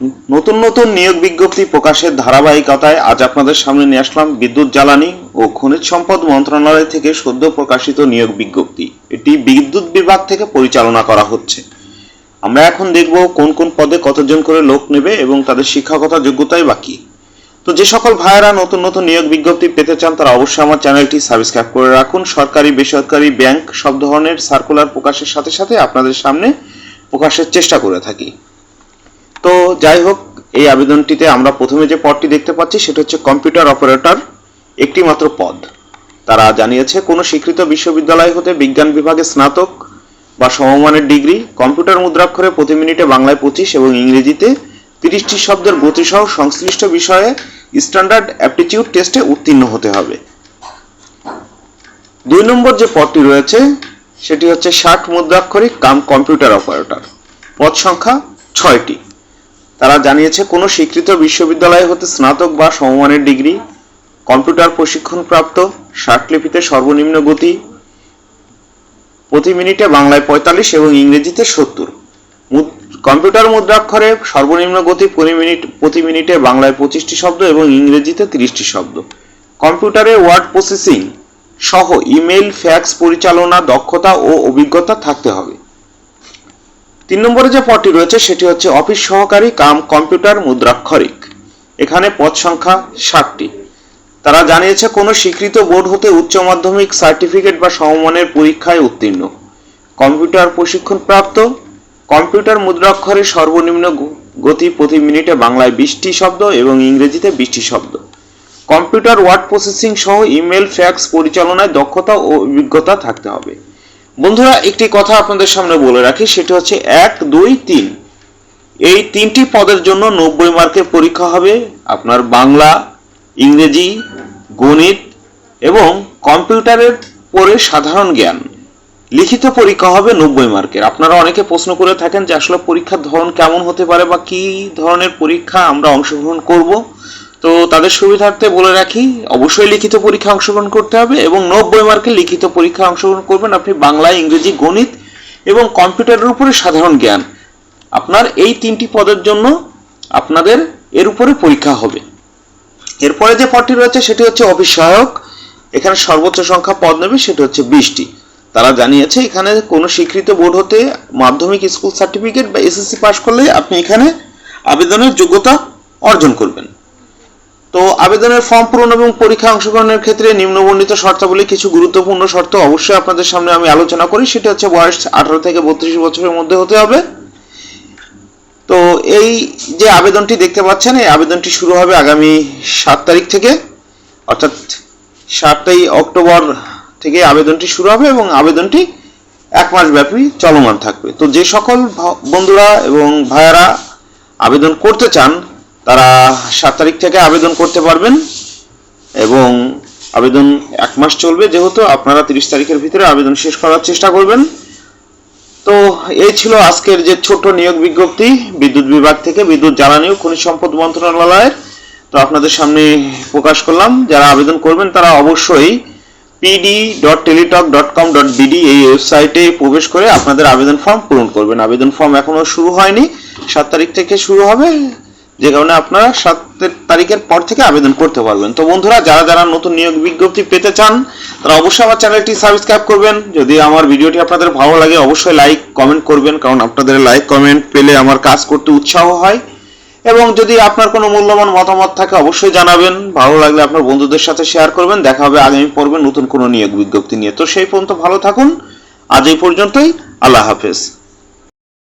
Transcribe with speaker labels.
Speaker 1: নতুন নতুন নিয়োগ বিজ্ঞপ্তি প্রকাশের ধারাবাহিকতায় আজ আপনাদের সামনে নিয়ে আসলাম বিদ্যুৎ জ্বালানি ও খনিজ সম্পদ মন্ত্রণালয় থেকে সদ্য প্রকাশিত নিয়োগ বিজ্ঞপ্তি। এটি বিদ্যুৎ বিভাগ থেকে পরিচালনা করা হচ্ছে। আমরা এখন দেখব কোন কোন পদে কতজন করে লোক নেবে এবং তাদের শিক্ষাগত যোগ্যতাই বাকি তো যে সকল ভাইয়েরা নতুন নতুন নিয়োগ বিজ্ঞপ্তি পেতে চান, তারা অবশ্যই আমার চ্যানেলটি সাবস্ক্রাইব করে রাখুন। সরকারি, বেসরকারি ব্যাংক সব ধরনের সার্কুলার প্রকাশের সাথে সাথে আপনাদের সামনে প্রকাশের চেষ্টা করে থাকি। তো যাই হোক, এই আবেদনটিতে আমরা প্রথমে যে পদটি দেখতে পাচ্ছি, সেটা হচ্ছে কম্পিউটার অপারেটর একটি মাত্র পদ। তারা জানিয়েছে, কোনো স্বীকৃত বিশ্ববিদ্যালয় হতে বিজ্ঞান বিভাগে স্নাতক বা সমমানের ডিগ্রি, কম্পিউটার মুদ্রাক্ষরে প্রতি মিনিটে বাংলায় পঁচিশ এবং ইংরেজিতে তিরিশটি শব্দের গতিসহ সংশ্লিষ্ট বিষয়ে স্ট্যান্ডার্ড অ্যাপটিটিউড টেস্টে উত্তীর্ণ হতে হবে। দুই নম্বর যে পদটি রয়েছে, সেটি হচ্ছে ষাট মুদ্রাক্ষরিক কাম কম্পিউটার অপারেটর। পদ সংখ্যা ছয়টি। তারা জানিয়েছে, কোনো স্বীকৃত বিশ্ববিদ্যালয় হতে স্নাতক বা সমমানের ডিগ্রি, কম্পিউটার প্রশিক্ষণপ্রাপ্ত ষাটলিপিতে সর্বনিম্ন গতি, প্রতি মিনিটে বাংলায় পঁয়তাল্লিশ এবং ইংরেজিতে সত্তর। কম্পিউটার মুদ্রাক্ষরে সর্বনিম্ন গতি প্রতি মিনিট, প্রতি মিনিটে বাংলায় পঁচিশটি শব্দ এবং ইংরেজিতে তিরিশটি শব্দ। কম্পিউটারে ওয়ার্ড প্রসেসিং সহ ইমেল ফ্যাক্স পরিচালনা, দক্ষতা ও অভিজ্ঞতা থাকতে হবে। তিন নম্বরে যে পদটি রয়েছে, সেটি হচ্ছে অফিস সহকারী কাম কম্পিউটার মুদ্রাক্ষরিক। এখানে পদ সংখ্যা ষাটটি তারা জানিয়েছে, কোনো স্বীকৃত বোর্ড হতে উচ্চ মাধ্যমিক সার্টিফিকেট বা সমমানের পরীক্ষায় উত্তীর্ণ। কম্পিউটার প্রশিক্ষণপ্রাপ্ত কম্পিউটার মুদ্রাক্ষরে সর্বনিম্ন গতি প্রতি মিনিটে বাংলায় বিশটি শব্দ এবং ইংরেজিতে বিশটি শব্দ। কম্পিউটার ওয়ার্ড প্রসেসিং সহ ইমেল, ফ্যাক্স পরিচালনায় দক্ষতা ও অভিজ্ঞতা থাকতে হবে। বন্ধুরা, একটি কথা আপনাদের সামনে বলে রাখি, সেটা হচ্ছে এক, দুই, তিন। এই তিনটি পদের জন্য নব্বই মার্কের পরীক্ষা হবে আপনার বাংলা, ইংরেজি, গণিত এবং কম্পিউটারের পরে সাধারণ জ্ঞান। লিখিত পরীক্ষা হবে নব্বই মার্কের। আপনারা অনেকে প্রশ্ন করে থাকেন যে আসলে পরীক্ষার ধরন কেমন হতে পারে বা কি ধরনের পরীক্ষা আমরা অংশগ্রহণ করব। তো তাদের সুবিধার্থে বলে রাখি, অবশ্যই লিখিত পরীক্ষা অংশগ্রহণ করতে হবে এবং নব্বই মার্কের লিখিত পরীক্ষা অংশগ্রহণ করবেন আপনি বাংলা, ইংরেজি, গণিত এবং কম্পিউটারের উপরে সাধারণ জ্ঞান। আপনার এই তিনটি পদের জন্য আপনাদের এর উপরে পরীক্ষা হবে। এরপরে যে পদটি রয়েছে সেটি হচ্ছে অফিস সহায়ক এখানে সর্বোচ্চ সংখ্যা পদ নেবে, সেটি হচ্ছে বিশটি। তারা জানিয়েছে এখানে কোনো স্বীকৃত বোর্ড হতে মাধ্যমিক স্কুল সার্টিফিকেট বা এসএসসি পাশ করলে আপনি এখানে আবেদনের যোগ্যতা অর্জন করবেন। তো আবেদনের ফর্ম পূরণ এবং পরীক্ষা অংশগ্রহণের ক্ষেত্রে নিম্নবর্ণিত শর্তাবলী কিছু গুরুত্বপূর্ণ শর্ত অবশ্যই আপনাদের সামনে আমি আলোচনা করি। সেটা হচ্ছে বয়স আঠারো থেকে বত্রিশ বছরের মধ্যে হতে হবে। তো এই যে আবেদনটি দেখতে পাচ্ছেন, এই আবেদনটি শুরু হবে আগামী সাত তারিখ থেকে। অর্থাৎ সাতই অক্টোবর থেকে আবেদনটি শুরু হবে এবং আবেদনটি এক মাস ব্যাপী চলমান থাকবে। তো যে সকল বন্ধুরা এবং ভাইয়ারা আবেদন করতে চান তারা সাত তারিখ থেকে আবেদন করতে পারবেন এবং আবেদন এক মাস চলবে, যেহেতু আপনারা তিরিশ তারিখের ভিতরে আবেদন শেষ করার চেষ্টা করবেন। তো এই ছিল আজকের যে ছোট নিয়োগ বিজ্ঞপ্তি, বিদ্যুৎ বিভাগ থেকে বিদ্যুৎ জ্বালানি ও খনিজ সম্পদ মন্ত্রণালয়ের। তো আপনাদের সামনে প্রকাশ করলাম, যারা আবেদন করবেন তারা অবশ্যই PD dot Teletalk dot com dot BD এই ওয়েবসাইটে প্রবেশ করে আপনাদের আবেদন ফর্ম পূরণ করবেন। আবেদন ফর্ম এখনও শুরু হয়নি, সাত তারিখ থেকে শুরু হবে। যে কারণে আপনারা সাত তারিখের পর থেকে আবেদন করতে পারবেন। তো বন্ধুরা, যারা যারা নতুন নিয়োগ বিজ্ঞপ্তি পেতে চান, তারা অবশ্যই আমার চ্যানেলটি সাবস্ক্রাইব করবেন। যদি আমার ভিডিওটি আপনাদের ভালো লাগে, অবশ্যই লাইক, কমেন্ট করবেন, কারণ আপনাদের লাইক, কমেন্ট পেলে আমার কাজ করতে উৎসাহ হয়। এবং যদি আপনার কোনো মূল্যবান মতামত থাকে, অবশ্যই জানাবেন। ভালো লাগলে আপনার বন্ধুদের সাথে শেয়ার করবেন। দেখা হবে আগামী পর্বে নতুন কোনো নিয়োগ বিজ্ঞপ্তি নিয়ে। তো সেই পর্যন্ত ভালো থাকুন। আজ এই পর্যন্তই। আল্লাহ হাফেজ।